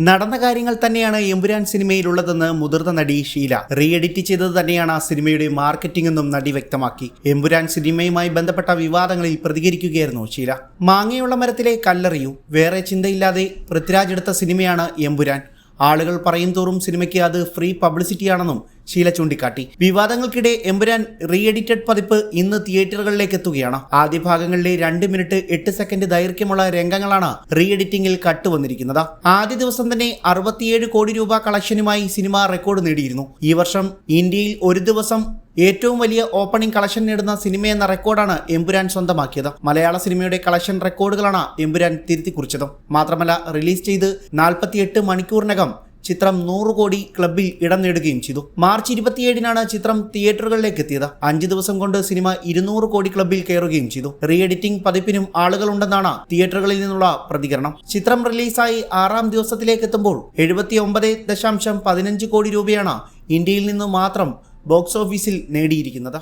നടന്ന കാര്യങ്ങൾ തന്നെയാണ് എമ്പുരാൻ സിനിമയിലുള്ളതെന്ന് മുതിർന്ന നടി ഷീല. റീ എഡിറ്റ് ചെയ്തത് തന്നെയാണ് ആ സിനിമയുടെ മാർക്കറ്റിംഗ് എന്നും നടി വ്യക്തമാക്കി. എമ്പുരാൻ സിനിമയുമായി ബന്ധപ്പെട്ട വിവാദങ്ങളിൽ പ്രതികരിക്കുകയായിരുന്നു ഷീല. മാങ്ങയുള്ള മരത്തിലെ കല്ലെറിയൂ. വേറെ ചിന്തയില്ലാതെ പൃഥ്വിരാജ് എടുത്ത സിനിമയാണ് എമ്പുരാൻ. ആളുകൾ പറയും തോറും സിനിമയ്ക്ക് അത് ഫ്രീ പബ്ലിസിറ്റിയാണെന്നും ഷീല ചൂണ്ടിക്കാട്ടി. വിവാദങ്ങൾക്കിടെ എമ്പുരാൻ റീ എഡിറ്റഡ് പതിപ്പ് ഇന്ന് തിയേറ്ററുകളിലേക്ക് എത്തുകയാണ്. ആദ്യ ഭാഗങ്ങളിലെ രണ്ട് മിനിറ്റ് എട്ട് സെക്കൻഡ് ദൈർഘ്യമുള്ള രംഗങ്ങളാണ് റീ എഡിറ്റിംഗിൽ കട്ടുവന്നിരിക്കുന്നത് ആദ്യ ദിവസം തന്നെ അറുപത്തിയേഴ് കോടി രൂപ കളക്ഷനുമായി സിനിമ റെക്കോർഡ് നേടിയിരുന്നു. ഈ വർഷം ഇന്ത്യയിൽ ഒരു ദിവസം ഏറ്റവും വലിയ ഓപ്പണിംഗ് കളക്ഷൻ നേടുന്ന സിനിമ എന്ന റെക്കോർഡാണ് എമ്പുരാൻ സ്വന്തമാക്കിയത്. മലയാള സിനിമയുടെ കളക്ഷൻ റെക്കോർഡുകളാണ് എമ്പുരാൻ തിരുത്തി കുറിച്ചത് മാത്രമല്ല റിലീസ് ചെയ്ത് നാൽപ്പത്തിയെട്ട് മണിക്കൂറിനകം ചിത്രം നൂറ് കോടി ക്ലബിൽ ഇടം നേടുകയും ചെയ്തു. മാർച്ച് ഇരുപത്തിയേഴിനാണ് ചിത്രം തിയേറ്ററുകളിലേക്ക് എത്തിയത് അഞ്ച് ദിവസം കൊണ്ട് സിനിമ ഇരുന്നൂറ് കോടി ക്ലബിൽ കയറുകയും ചെയ്തു. റീ എഡിറ്റിംഗ് പതിപ്പിനും ആളുകളുണ്ടെന്നാണ് തിയേറ്ററുകളിൽ നിന്നുള്ള പ്രതികരണം. ചിത്രം റിലീസായി ആറാം ദിവസത്തിലേക്ക് എത്തുമ്പോൾ എഴുപത്തി ഒമ്പത് ദശാംശം പതിനഞ്ച് കോടി രൂപയാണ് ഇന്ത്യയിൽ നിന്ന് മാത്രം ബോക്സ് ഓഫീസിൽ നേടിയിരിക്കുന്നത്.